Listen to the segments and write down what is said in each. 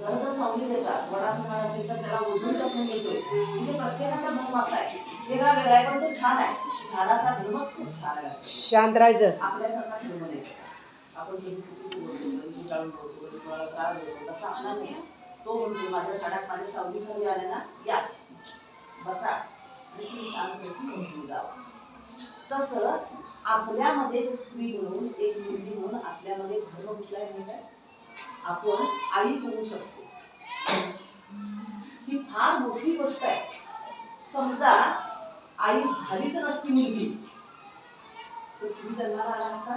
तर सावली देतात. वडाचं झाड असेल तर त्याला ओझून टाकून येतोय म्हणजे प्रत्येकाचा धर्म असा आहे. वेगळा वेगळा आहे पण तो छान आहे. झाडाचा धर्मच खूप छान आहे. शांत राहायचं आपल्यासारखा धर्म नाही आपण कधी चुकीचं बोलतो कोणाला त्रास देतो तसा आपला नाही. तो म्हणतो माझ्या झाडात माझ्या सावली खाली आले ना या. बसा. आणि तुम्ही शांत बसून जावं तसं आपल्यामध्ये स्त्री म्हणून एक मुलगी म्हणून आपल्यामध्ये धर्म कुठला आहे? आपण आई होऊ शकतो. ही फार मोठी गोष्ट आहे. समजा आई झालीच नसती मुलगी तर तुम्ही जन्माला आला असता?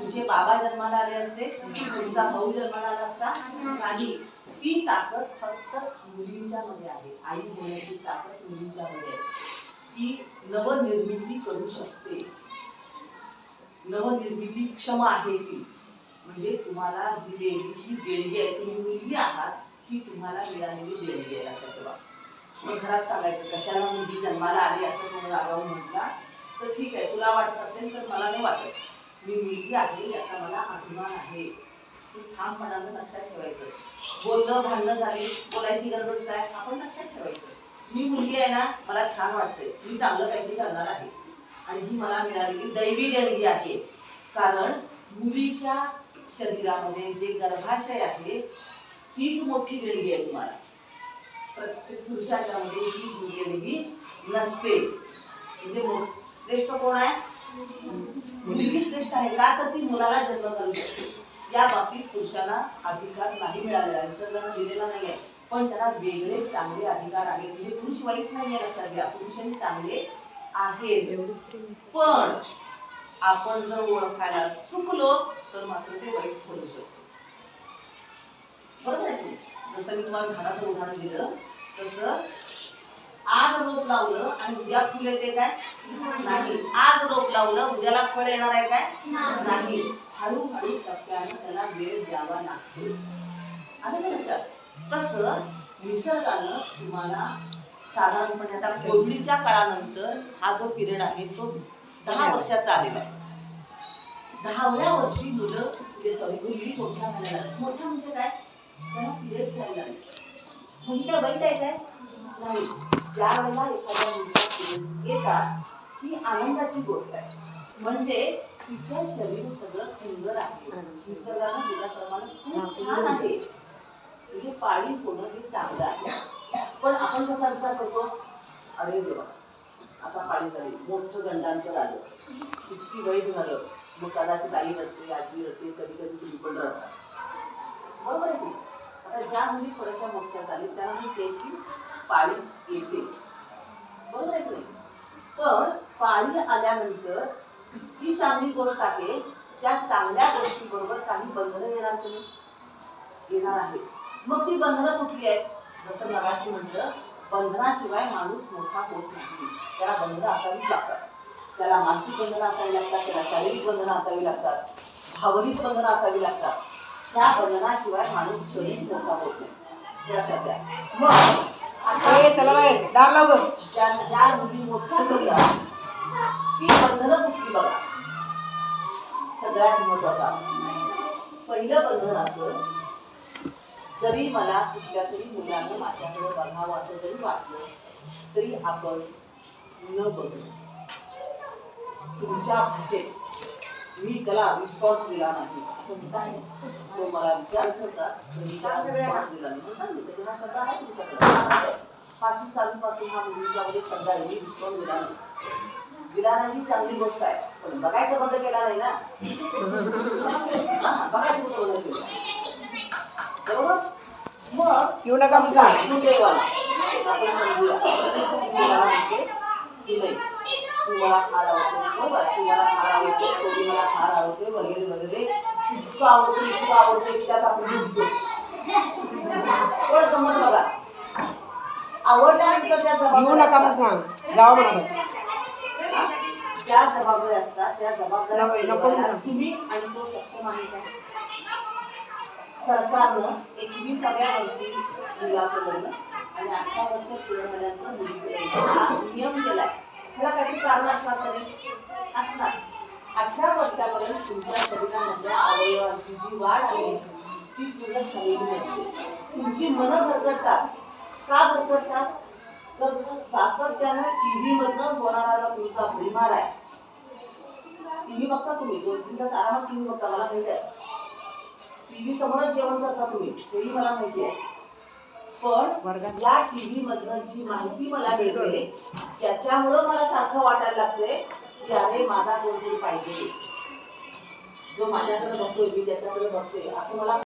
तुमचे बाबा जन्माला आले असते तुमचा भाऊ जन्माला आला असता? नाही. ती ताकद फक्त मुलींच्या मध्ये आहे. आई होण्याची ताकद मुलींच्या मध्ये आहे. ती नवनिर्मिती करू शकते. नवनिर्मिती क्षमा आहे ती. म्हणजे तुम्हाला ही देवी ही देणगी आहे तुम्ही मुलगी आहात ही तुम्हाला मिळालेली देणगी आहे लक्षात ठेवा. मग घरात सांगायचं कशाला मुलगी जन्माला आली असं कोणी रागावून म्हटला तर ठीक आहे तुला वाटत असेल तर मला नाही वाटत. मी मुलगी आहे याचा मला अभिमान आहे. तू लक्षात ठेवायचं. बोलणं भांडणं झाली बोलायची गरज काय आपण लक्षात ठेवायचं. मी मुलगी आहे ना मला छान वाटते मी चांगलं काहीतरी करणार आहे. आणि ही मला मिळालेली दैवी देणगी आहे. कारण मुलीच्या शरीरामध्ये जे गर्भाशय आहे तीच मोठी देणगी आहे तुम्हाला. प्रत्येक पुरुषाच्या मध्ये ही देणगी नसते. म्हणजे श्रेष्ठ कोण आहे? मुलगी श्रेष्ठ आहे का? तर ती मुलाला जन्म घालू शकते. या बाबतीत पुरुषांना अधिकार नाही मिळालेला आहे. निसर्गानं दिलेला नाही आहे. पण त्याला वेगळे चांगले अधिकार आहेत. म्हणजे पुरुष वाईट नाही आहे लक्षात घ्या. पुरुषांनी चांगले आहेत. पण आपण जर ओळखायला चुकलो तर मात्र ते वाईट ठरू शकतो. बरोबर आहे जसं मी तुम्हाला झाडाचं उदाहरण दिलं तसं आज रोप लावलं आणि उद्या फुल येते काय? नाही. आज रोप लावलं उद्याला फळ येणार आहे काय? नाही. हळूहळू टप्प्यानं त्याला वेळ द्यावा लागतो आलं का लक्षात? तसं निसर्गानं तुम्हाला साधारणपणे आता कोविडच्या काळानंतर हा जो पिरियड आहे तो दहा वर्षाचा आलेला आहे. दहाव्या वर्षी मुलं म्हणजे सॉरी मुली मोठ्या व्हायला. मोठ्या म्हणजे काय? त्यांना पिरियड्स यायला लागले. म्हणजे काय वाईट आहे काय नाही. ज्या वेळेला एखाद्या मुलीला पिरियड्स येतात ही आनंदाची गोष्ट आहे. म्हणजे तिचं शरीर सगळं सुंदर आहे. निसर्गानं दिल्याप्रमाणे खूप छान आहे. म्हणजे पाळी होणं हे चांगलं आहे. पण आपण कसा विचार करतो? अरे देवा आता पाळी झाली. मोठं गंडांतर आलं. किती वाईट झालं? मग कदाचित आई रडते आजी रडते कधी कधी तुम्ही पण रडता. बरोबर आहे की आता ज्या मुली थोड्याशा मोठ्या झाली त्यांना म्हणते की पाळी येते. बरोबर आहे की नाही? पण पाळी आल्यानंतर ती चांगली गोष्ट आहे त्या चांगल्या गोष्टीबरोबर काही बंधनं येणार तुम्ही येणार आहे. मग ती बंधनं कुठली आहेत? जसं मगाशी म्हटलं बंधनाशिवाय माणूस मोठा होत नाही. त्याला बंधनं असावीच लागतात. त्याला मानसिक बंधनं असावी लागतात त्याला शारीरिक बंधनं असावी लागतात भावनिक बंधनं असावी लागतात. त्या बंधनाशिवाय माणूस कधीच मोठा होत नाही. लक्षात घ्या. मग चला बाहेर. दार लाव. ज्या ज्या मुली मोठ्या ती बंधनं कुठली बघा? सगळ्यात महत्त्वाचा. पहिलं बंधन असं जरी मला कुठल्या तरी मुलानं माझ्याकडे बघावं असं जरी वाटलं तरी आपण न बघू. तुमच्या भाषेत. मी त्याला रिस्पॉन्स दिला नाही. असं म्हणता आहे तो मला विचारत होता मी त्याला रिस्पॉन्स दिला नाही. म्हणता हा शब्द आहे तुमच्याकडे. पाचवी सहावीपासून हा मुलींच्यामध्ये शब्द आहे. मी रिस्पॉन्स दिला नाही. दिला नाही ही चांगली गोष्ट आहे. पण बघायचं बंद केला नाही ना. हा, बघायचं कुठं बंद केलं. बरोबर? मग येऊ नका सुदैवाला आपण समजूया. की नाही. तू मला फार आवडते बरोबर तू मला फार आवडते कोणी मला फार आवडते वगैरे वगैरे इतकं आवडते इतकं आवडते की त्यात आपण डुबतो पण गमत बघा आवडल्यानंतर त्या येऊ नका जबाबदाऱ्या सांग. जावा म्हणा. जबाबदाऱ्या असतात त्या जबाबदाऱ्या. तुम्ही आणि तो सक्षम आहे का? सरकारनं एकविसाव्या वर्षी मुलाचं लग्न आणि अठरा वर्ष पूर्ण झाल्यानंतर मुलीचं लग्न. हा नियम केलाय. ह्याला काही कारण असणार तरी. असणार. अठरा वर्षापर्यंत तुमच्या शरीरामधल्या अवयवांची जी वाढ आहे ती पूर्ण झालेली नसते. तुमची मनं भरकटतात का भरकटतात तर सातत्यानं टी व्हीमधनं होणारा जो तुमचा भडीमार आहे. टी व्ही बघता तुम्ही? दोन तीन तास आरामात टीव्ही बघता मला माहिती आहे. टीव्ही समोरच जेवण करता तुम्ही? तेही मला माहिती आहे. पण या टीव्ही मधनं जी माहिती मला मिळते त्याच्यामुळं मला सारखं वाटायला लागते की अरे माझा कोणतरी पाहिजे. जो माझ्याकडे बघतोय मी त्याच्याकडे बघतोय असं मला